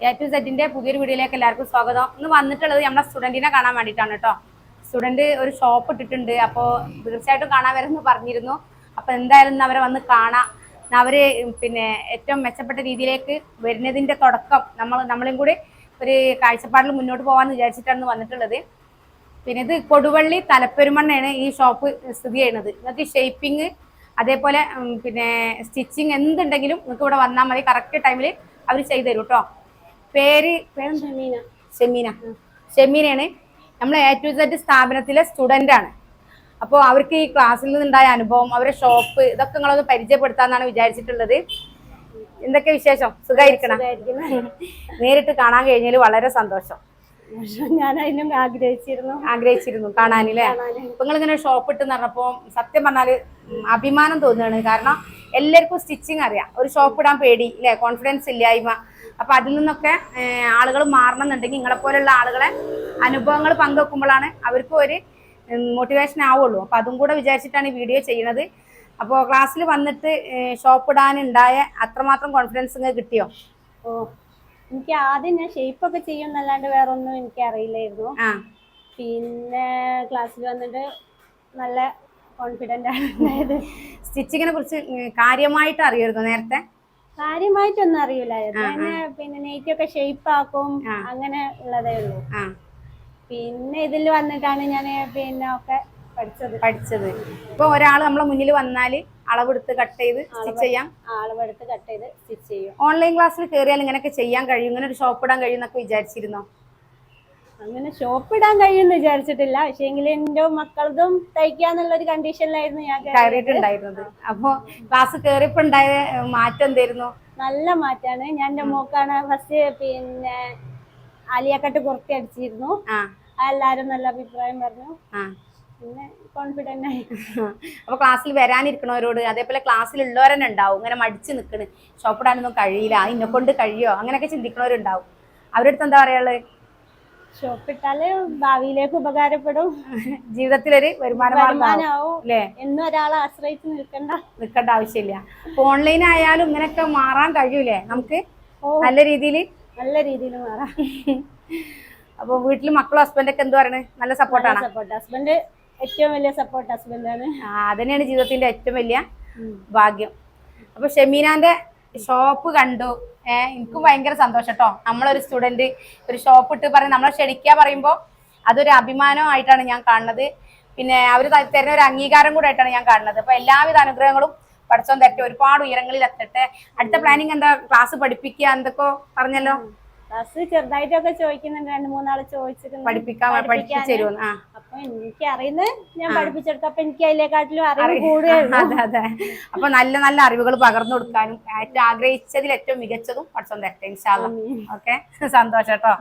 A to സെറ്റിന്റെ പുതിയൊരു വീഡിയോയിലേക്ക് എല്ലാവർക്കും സ്വാഗതം. ഇന്ന് വന്നിട്ടുള്ളത് നമ്മുടെ സ്റ്റുഡന്റിനെ കാണാൻ വേണ്ടിയിട്ടാണ് കേട്ടോ. സ്റ്റുഡന്റ് ഒരു ഷോപ്പ് ഇട്ടിട്ടുണ്ട്. അപ്പോൾ തീർച്ചയായിട്ടും കാണാൻ വരുമെന്ന് പറഞ്ഞിരുന്നു. അപ്പോൾ എന്തായാലും അവരെ വന്ന് കാണാം. അവർ പിന്നെ ഏറ്റവും മെച്ചപ്പെട്ട രീതിയിലേക്ക് വരുന്നതിന്റെ തുടക്കം നമ്മൾ നമ്മളെയും കൂടി ഒരു കാഴ്ചപ്പാടിൽ മുന്നോട്ട് പോകാമെന്ന് വിചാരിച്ചിട്ടാണ് വന്നിട്ടുള്ളത്. പിന്നെ ഇത് കൊടുവള്ളി തലപ്പെരുമണ്ണയാണ് ഈ ഷോപ്പ് സ്ഥിതി ചെയ്യുന്നത്. നിങ്ങൾക്ക് ഷേപ്പിംഗ് അതേപോലെ പിന്നെ സ്റ്റിച്ചിങ് എന്തുണ്ടെങ്കിലും നിങ്ങൾക്ക് ഇവിടെ വന്നാൽ മതി. കറക്റ്റ് ടൈമിൽ അവർ ചെയ്തു തരും കേട്ടോ. പേര് പേരെന്താ ഷമീന ഷെമീന ഷെമീനയാണ് നമ്മൾ എ ടു സെഡ് സ്ഥാപനത്തിലെ സ്റ്റുഡന്റ് ആണ്. അപ്പോൾ അവർക്ക് ഈ ക്ലാസ്സിൽ നിന്നുണ്ടായ അനുഭവം അവരുടെ ഷോപ്പ് ഇതൊക്കെ നിങ്ങളൊന്ന് പരിചയപ്പെടുത്താന്നാണ് വിചാരിച്ചിട്ടുള്ളത്. എന്തൊക്കെ വിശേഷം? സുഖമായിരിക്കണം നേരിട്ട് കാണാൻ കഴിഞ്ഞതിൽ വളരെ സന്തോഷം. ഞാൻ അതിനും ആഗ്രഹിച്ചിരുന്നു. ആഗ്രഹിച്ചിരുന്നു കാണാനില്ലേ അപ്പൊ നിങ്ങൾ ഇങ്ങനെ ഷോപ്പ് ഇട്ട് പറഞ്ഞപ്പോ സത്യം പറഞ്ഞാൽ അഭിമാനം തോന്നുകയാണ്. കാരണം എല്ലാവർക്കും സ്റ്റിച്ചിങ് അറിയാം. ഒരു ഷോപ്പ് ഇടാൻ പേടി അല്ലെ കോൺഫിഡൻസ് ഇല്ലായ്മ. അപ്പൊ അതിൽ നിന്നൊക്കെ ആളുകൾ മാറണം എന്നുണ്ടെങ്കിൽ നിങ്ങളെ പോലുള്ള ആളുകളെ അനുഭവങ്ങൾ പങ്കുവെക്കുമ്പോഴാണ് അവർക്കും ഒരു മോട്ടിവേഷൻ ആവുള്ളൂ. അപ്പൊ അതും കൂടെ വിചാരിച്ചിട്ടാണ് ഈ വീഡിയോ ചെയ്യുന്നത് അപ്പോൾ ക്ലാസ്സിൽ വന്നിട്ട് ഷോപ്പ് ഇടാനുണ്ടായ അത്രമാത്രം കോൺഫിഡൻസ് കിട്ടിയോ? ഓ എനിക്ക് ആദ്യം ഞാൻ ഷേപ്പ് ഒക്കെ ചെയ്യും എന്നല്ലാണ്ട് വേറെ ഒന്നും എനിക്ക് അറിയില്ലായിരുന്നു. പിന്നെ ക്ലാസ്സിൽ വന്നിട്ട് നല്ല കോൺഫിഡന്റ് ആണ് ഉണ്ടായത്. സ്റ്റിച്ചിങ്ങിനെ കുറിച്ച് കാര്യമായിട്ട് അറിയായിരുന്നു നേരത്തെ? കാര്യമായിട്ടൊന്നും അറിയില്ലായിരുന്നു പിന്നെ നെയ്റ്റൊക്കെ ഷേപ്പ് ആക്കും. അങ്ങനെ ഉള്ളതേ ഉള്ളൂ. പിന്നെ ഇതിൽ വന്നിട്ടാണ് ഞാൻ പിന്നെ ഒക്കെ പഠിച്ചത്. പഠിച്ചത്. ഇപ്പൊ ഒരാൾ നമ്മളെ മുന്നിൽ വന്നാൽ അളവെടുത്ത് കട്ട് ചെയ്ത് സ്റ്റിച്ച് ചെയ്യാം. അളവെടുത്ത് കട്ട് ചെയ്ത് സ്റ്റിച്ച് ചെയ്യും. ഓൺലൈൻ ക്ലാസ്സിൽ കയറിയാൽ ഇങ്ങനെയൊക്കെ ചെയ്യാൻ കഴിയും ഇങ്ങനെ ഒരു ഷോപ്പ് ഇടാൻ കഴിയും എന്നൊക്കെ വിചാരിച്ചിരുന്നോ? അങ്ങനെ ഷോപ്പ് ഇടാൻ കഴിയുമെന്ന് വിചാരിച്ചിട്ടില്ല. പക്ഷേ എന്റെ മക്കളതും തയ്ക്കാന്നുള്ള ഒരു കണ്ടീഷനിലായിരുന്നു ഞാൻ. കയറിയിട്ടുണ്ടായിരുന്നത്. അപ്പൊ ക്ലാസ് കയറിയപ്പോ ഉണ്ടായ മാറ്റം എന്തായിരുന്നു? നല്ല മാറ്റാണ്. ഞാൻ എന്റെ മോക്കാണ് ഫസ്റ്റ് പിന്നെ ആലിയക്കട്ട് കുർത്തി അടിച്ചിരുന്നു. എല്ലാരും നല്ല അഭിപ്രായം പറഞ്ഞു. ആ. പിന്നെ കോൺഫിഡന്റ് ആയി. അപ്പൊ ക്ലാസ്സിൽ വരാനിരിക്കണവരോട് അതേപോലെ ക്ലാസ്സിൽ തന്നെ ഉണ്ടാവും. ഇങ്ങനെ മടിച്ചു നിൽക്കണ് ഷോപ്പിടാനൊന്നും കഴിയില്ല. ഇന്നെ കൊണ്ട് കഴിയോ? അങ്ങനെയൊക്കെ ചിന്തിക്കണവരുണ്ടാവും. അവരടുത്ത് എന്താ പറയാനുള്ളത്? ഷോപ്പ് ഇട്ടാൽ ഭാവിയിലേക്ക് ഉപകാരപ്പെടും. ജീവിതത്തിലൊരു വരുമാനമാവും. എന്നും ഒരാളെ ആശ്രയിച്ച് നിൽക്കണ്ട. നിൽക്കേണ്ട ആവശ്യമില്ല. ഓൺലൈൻ ആയാലും ഇങ്ങനെയൊക്കെ മാറാൻ കഴിയൂലേ? നമുക്ക് നല്ല രീതിയിൽ നല്ല രീതിയിൽ മാറാം. അപ്പൊ വീട്ടിൽ മക്കളും ഹസ്ബൻഡൊക്കെ എന്ത് പറയണേ? നല്ല സപ്പോർട്ടാണ് സപ്പോർട്ട് ഹസ്ബൻഡ് ഏറ്റവും വലിയ സപ്പോർട്ട് ഹസ്ബൻഡാണ് അതന്നെയാണ് ജീവിതത്തിന്റെ ഏറ്റവും വലിയ ഭാഗ്യം. അപ്പൊ ഷെമീനാന്റെ ഷോപ്പ് കണ്ടു. ഏഹ് എനിക്കും ഭയങ്കര സന്തോഷം കേട്ടോ നമ്മളൊരു സ്റ്റുഡന്റ് ഒരു ഷോപ്പ് ഇട്ട് പറയും നമ്മളെ ക്ഷണിക്കുക പറയുമ്പോൾ അതൊരു അഭിമാനമായിട്ടാണ് ഞാൻ കാണുന്നത്. പിന്നെ അവർ തരുന്ന ഒരു അംഗീകാരം കൂടെ ആയിട്ടാണ് ഞാൻ കാണുന്നത്. അപ്പൊ എല്ലാവിധ അനുഗ്രഹങ്ങളും പഠിച്ചോൻ തരട്ടെ. ഒരുപാട് ഉയരങ്ങളിൽ എത്തട്ടെ. അടുത്ത പ്ലാനിങ് എന്താ? ക്ലാസ് പഠിപ്പിക്കുക എന്തൊക്കെ പറഞ്ഞല്ലോ. ക്ലാസ് ചെറുതായിട്ടൊക്കെ ചോദിക്കുന്നുണ്ട്. രണ്ട് മൂന്നാൾ ചോദിച്ചിട്ട് പഠിപ്പിക്കാൻ പഠിപ്പിച്ചു തരുമെന്ന് ആ. അപ്പൊ എനിക്ക് അറിയുന്നത് ഞാൻ പഠിപ്പിച്ചെടുക്കും അപ്പൊ എനിക്ക് അതിനെക്കാട്ടിലും അറിവ് കൂടുതലുള്ളൂ അതെ അതെ. അപ്പൊ നല്ല നല്ല അറിവുകൾ പകർന്നു കൊടുക്കാനും ഏറ്റവും ആഗ്രഹിച്ചതിൽ ഏറ്റവും മികച്ചതും പഠിച്ചോണ്ട് ഓക്കെ? സന്തോഷം കേട്ടോ